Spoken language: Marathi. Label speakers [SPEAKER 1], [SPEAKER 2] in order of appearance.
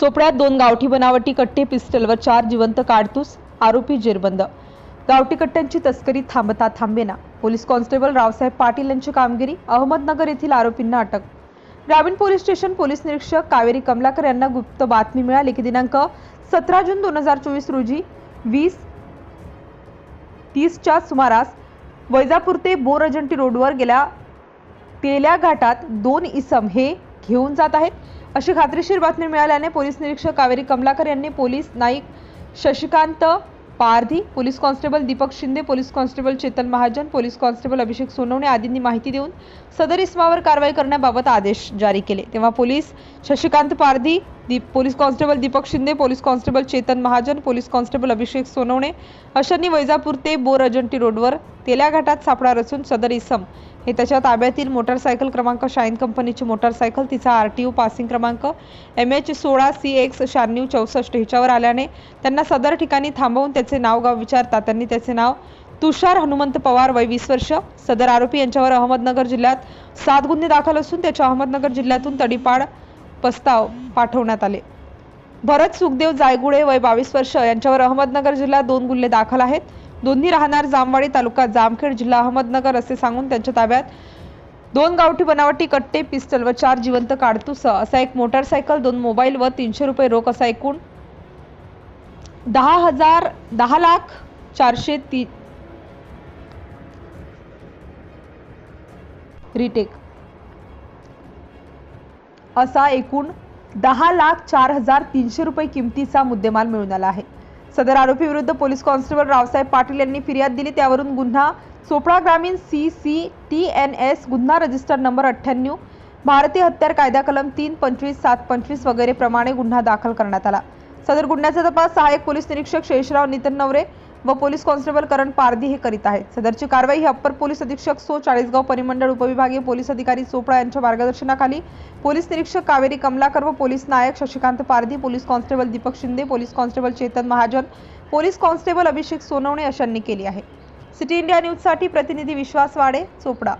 [SPEAKER 1] चोपड्यात दोन गावठी बनावटी कट्टे पिस्टल व चार जिवंत काडतूस आरोपी जेरबंद. गावठी कट्ट्यांची तस्करी थांबता थांबेना. पोलीस कॉन्स्टेबल रावसाहेब पाटील यांची कामगिरी अहमदनगर येथील आरोपींना अटक. ग्रामीण पोलीस स्टेशन पोलीस निरीक्षक कावेरी कमलाकर यांना गुप्त बातमी मिळाली की दिनांक सतरा जून दोन हजार चोवीस रोजी वीस तीसच्या सुमारास वैजापूर ते बोरजंटी रोडवर गेल्या तेल्या घाटात दोन इसम हे घेऊन जात आहेत. अशी खात्रीशीर बातमी मिळाल्याने पोलीस निरीक्षक कावेरी कमलाकर यांनी police naik Shashikant Pardhi police constable Deepak Shinde police constable Chetan Mahajan police constable Abhishek Sonawane आदींनी माहिती देऊन सदर इस्मावर कारवाई करण्याबाबत आदेश जारी केले. तेव्हा police Shashikant Pardhi Deep police constable Deepak Shinde police constable Chetan Mahajan police constable Abhishek Sonawane अशांनी वैजापूर ते बोर अजंटी रोडवर तेल्या घाटात सापळा रचून सदर इसम. हे त्याच्या ताब्यातील मोटारसायकल क्रमांक शाईन कंपनीची मोटारसायकल तिचा आर टी ओ पासिंग क्रमांक एम एच सोळा सी एक्स शहाण्णव चौसष्ट हिच्यावर आल्याने त्यांना सदर ठिकाणी थांबवून त्याचे नाव गाव विचारता त्यांनी त्याचे नाव तुषार हनुमंत पवार वय वीस वर्ष. सदर आरोपी यांच्यावर अहमदनगर जिल्ह्यात सात गुन्हे दाखल असून त्याच्या अहमदनगर जिल्ह्यातून तडीपाड प्रस्ताव पाठवण्यात आले. भरत सुखदेव जायगुळे वय बावीस वर्ष यांच्यावर अहमदनगर जिल्ह्यात दोन गुन्हे दाखल आहेत. दोन्ही राहणार जामवाडी तालुका जामखेड जिल्हा अहमदनगर असे सांगून त्यांच्या ताब्यात दोन गावठी बनावटी कट्टे पिस्टल व चार जिवंत काडतूसह असा एक मोटारसायकल दोन मोबाईल व तीनशे रुपये रोख असा एकूण दहा हजार दहा लाख चारशे ती रिटेक. असा एकूण दहा लाख चार हजार तीनशे रुपये किमतीचा मुद्देमाल मिळून आला आहे. सदर आरोपी विरुद्ध पोलीस कॉन्स्टेबल रावसाहेब पाटील यांनी फिर्याद दिली. त्यावरून गुन्हा चोपडा ग्रामीण C C T N S गुन्हा रजिस्टर नंबर अठ्ठ्याण्णव भारतीय हत्यार कायदा कलम तीन पंचवीस सात पंचवीस वगैरे प्रमाणे गुन्हा दाखल करण्यात आला. सदर गुन्ह्याचा तपास सहाय्यक पोलीस निरीक्षक शेषराव नितन नवरे व पोलीस कॉन्स्टेबल करण पारधी हे करीत आहेत. सदरची कारवाई ही अप्पर पोलीस अधीक्षक सो चाळीसगाव परिमंडळ उपविभागीय पोलीस अधिकारी चोपडा यांच्या मार्गदर्शनाखाली पोलीस निरीक्षक कावेरी कमलाकर व police naik Shashikant Pardhi police constable Deepak Shinde police constable Chetan Mahajan police constable Abhishek Sonawane अशांनी केली आहे. सिटी इंडिया न्यूजसाठी प्रतिनिधी विश्वास वाडे चोपडा.